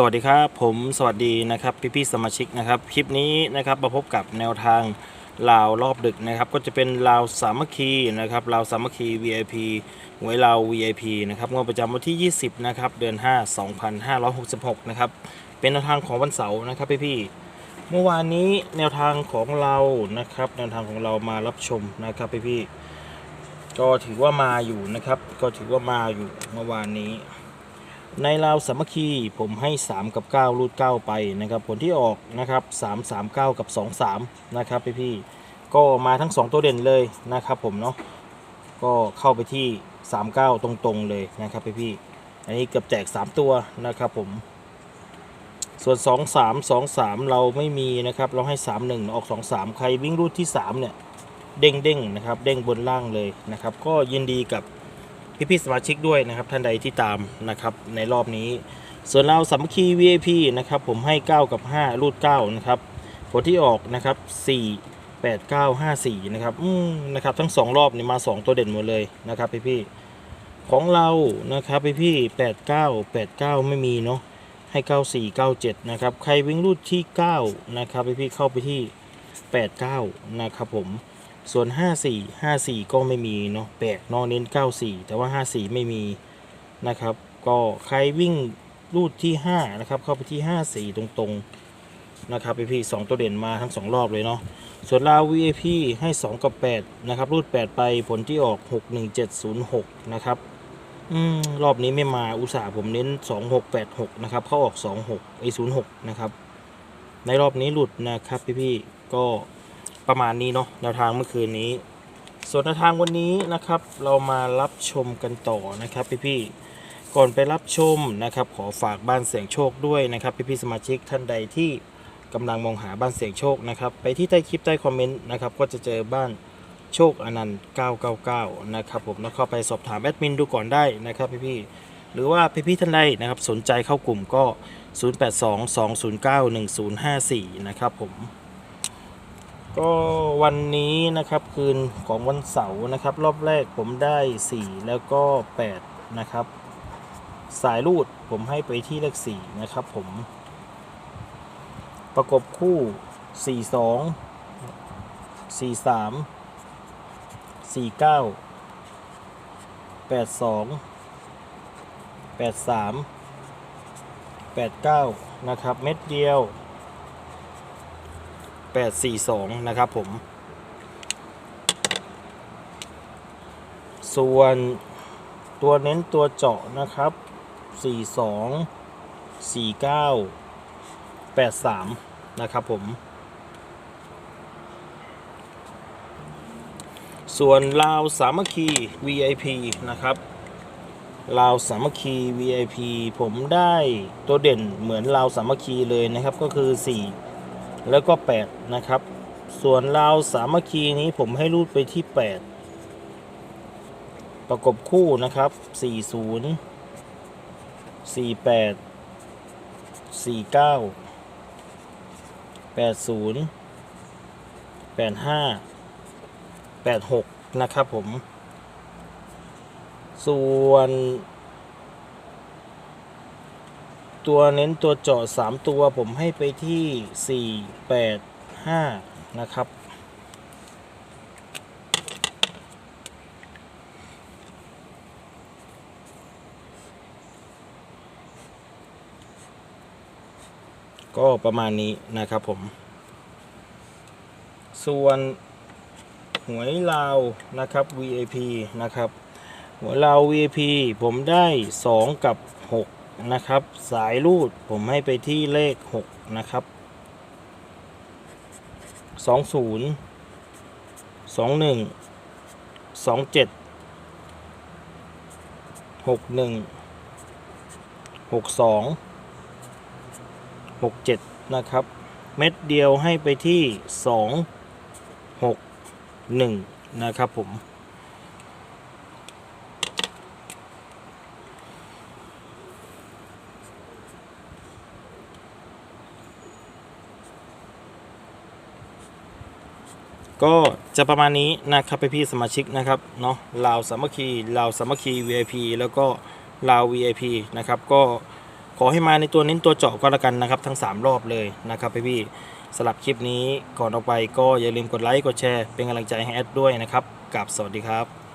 สวัสดีครับ ผมสวัสดีนะครับพี่พี่ๆสมาชิกนะครับคลิปนี้นะครับมาพบกับแนวทางลาวรอบดึกนะครับก็จะเป็นลาวสามัคคีนะครับลาวสามัคคี VIP หวยลาว VIP นะครับงวดประจำวันที่ 20นะครับเดือน 5 2566นะครับเป็นแนวทางของวันเสาร์นะครับพี่พี่ๆเมื่อวานนี้แนวทางของเรานะครับแนวทางของเรามารับชมนะครับพี่พี่ๆก็ถือว่ามาอยู่นะครับก็ถือว่ามาอยู่เมื่อวานนี้ ในราวสามัคคีผมให้ 3 กับ 9 รูด 9 ไปนะครับ ผลที่ออกนะครับ 3 3 9 กับ 2 3 นะครับพี่พี่ก็มาทั้ง 2 ตัวเด่นเลยนะครับผมเนาะก็เข้าไปที่ 3 9 ตรงๆเลยนะครับพี่พี่อันนี้เกือบแจก 3 ตัวนะครับผม ส่วน 2 3 2 3 เราไม่มีนะครับ เราให้ 3 1 ออก 2 3 ใครวิ่งรูดที่ 3 เนี่ย เด้งเด้งๆนะครับ เด้งบนล่างเลยนะครับ ก็ยินดีกับ พี่พี่ๆสมาชิกด้วยนะครับท่านใดที่ตามนะครับในรอบนี้ ส่วนเราสามัคคี VIP นะครับผมให้ 9 กับ 5 รูด 9 นะครับผลที่ออกนะครับ 4 8 9 5 4 นะครับอืมนะครับทั้ง 2 รอบนี่มา 2 ตัวเด่นหมดเลยนะครับพี่พี่ๆของเรานะครับพี่พี่8 9 8 9 ไม่มีเนาะให้ 9 4 9 7 นะครับ ใครวิ่งรูดที่ 9 นะครับพี่พี่ๆเข้าไปที่ 8 9 นะครับผม ส่วน 54 54 ก็ไม่มีเนาะแปลกเนอเน้น 94 แต่ว่า 54 ไม่มีนะครับ ก็ใครวิ่งรูดที่ 5 นะครับ เข้าไปที่ 54 ตรงๆ นะครับพี่พี่สองตัวเด่นมาทั้ง 2 รอบเลยเนาะส่วนลาว VIP ให้ 2 กับ 8 นะครับ รูด 8 ไปผลที่ออก 61706 นะครับ อืม รอบนี้ไม่มาอุตส่าห์ผมเน้น 2686 นะครับ เข้าออก 26ไอ้06 นะครับ ในรอบนี้หลุดนะครับพี่พี่ๆก็ ประมาณนี้เนาะแนวทางเมื่อคืนนี้ ส่วนแนวทางวันนี้นะครับ เรามารับชมกันต่อนะครับพี่ๆก่อนไปรับชมนะครับ ขอฝากบ้านเสียงโชคด้วยนะครับพี่ๆสมาชิกท่านใดที่กำลังมองหาบ้านเสียงโชคนะครับ ไปที่ใต้คลิปใต้คอมเมนต์นะครับก็จะเจอบ้านโชคอนันต์ 999 นะครับผมแล้วเข้าไปสอบถามแอดมินดูก่อนได้นะครับพี่ๆหรือว่าพี่ๆท่านใดนะครับสนใจเข้ากลุ่มก็ 0822091054 นะครับผม ก็วันนี้นะครับคืนของวันเสาร์นะครับ รอบแรกผมได้ 4 แล้วก็ 8 นะครับ สายรูดผมให้ไปที่เลข 4 นะครับผม ประกบคู่ 42 43 49 82 83 89นะครับ เม็ดเดียว 842 นะครับผม ส่วนตัวเน้นตัวเจาะนะครับ 42 49 83 นะครับผม ส่วนลาวสามัคคี VIP นะครับลาวสามัคคี VIP ผมได้ตัวเด่นเหมือนลาวสามัคคีเลยนะครับก็คือ 4 แล้วก็ 8 นะครับ ส่วนลาวสามัคคีนี้ผมให้รูดไปที่ 8 ประกบคู่นะครับ 40 48 49 80 85 86 นะครับผม ส่วน ตัวเน้นตัวเจาะ3 ตัวผมให้ไปที่ 4 8 5 นะครับ ก็ประมาณนี้นะครับผม ส่วนหวยลาวนะครับ VIP นะครับ หวเราว VIP ผมได้ 2 กับ 6 นะครับ สายรูดผมให้ไปที่เลข 6 นะครับ 20 21 27 61 62 67 นะครับ เม็ดเดียวให้ไปที่ 2 6 1 นะครับผม ก็จะประมาณนี้นะครับพี่สมาชิกนะครับเนาะลาวสามัคคีลาวสามัคคี VIP แล้วก็ลาว VIP นะครับก็ขอให้มาในตัวเน้นตัวเจาะก็แล้วกันนะครับ ทั้ง 3 รอบเลยนะครับพี่สลับคลิปนี้ก่อนออกไปก็อย่าลืมกดไลค์กดแชร์เป็นกำลังใจให้แอดด้วยนะครับกับสวัสดีครับ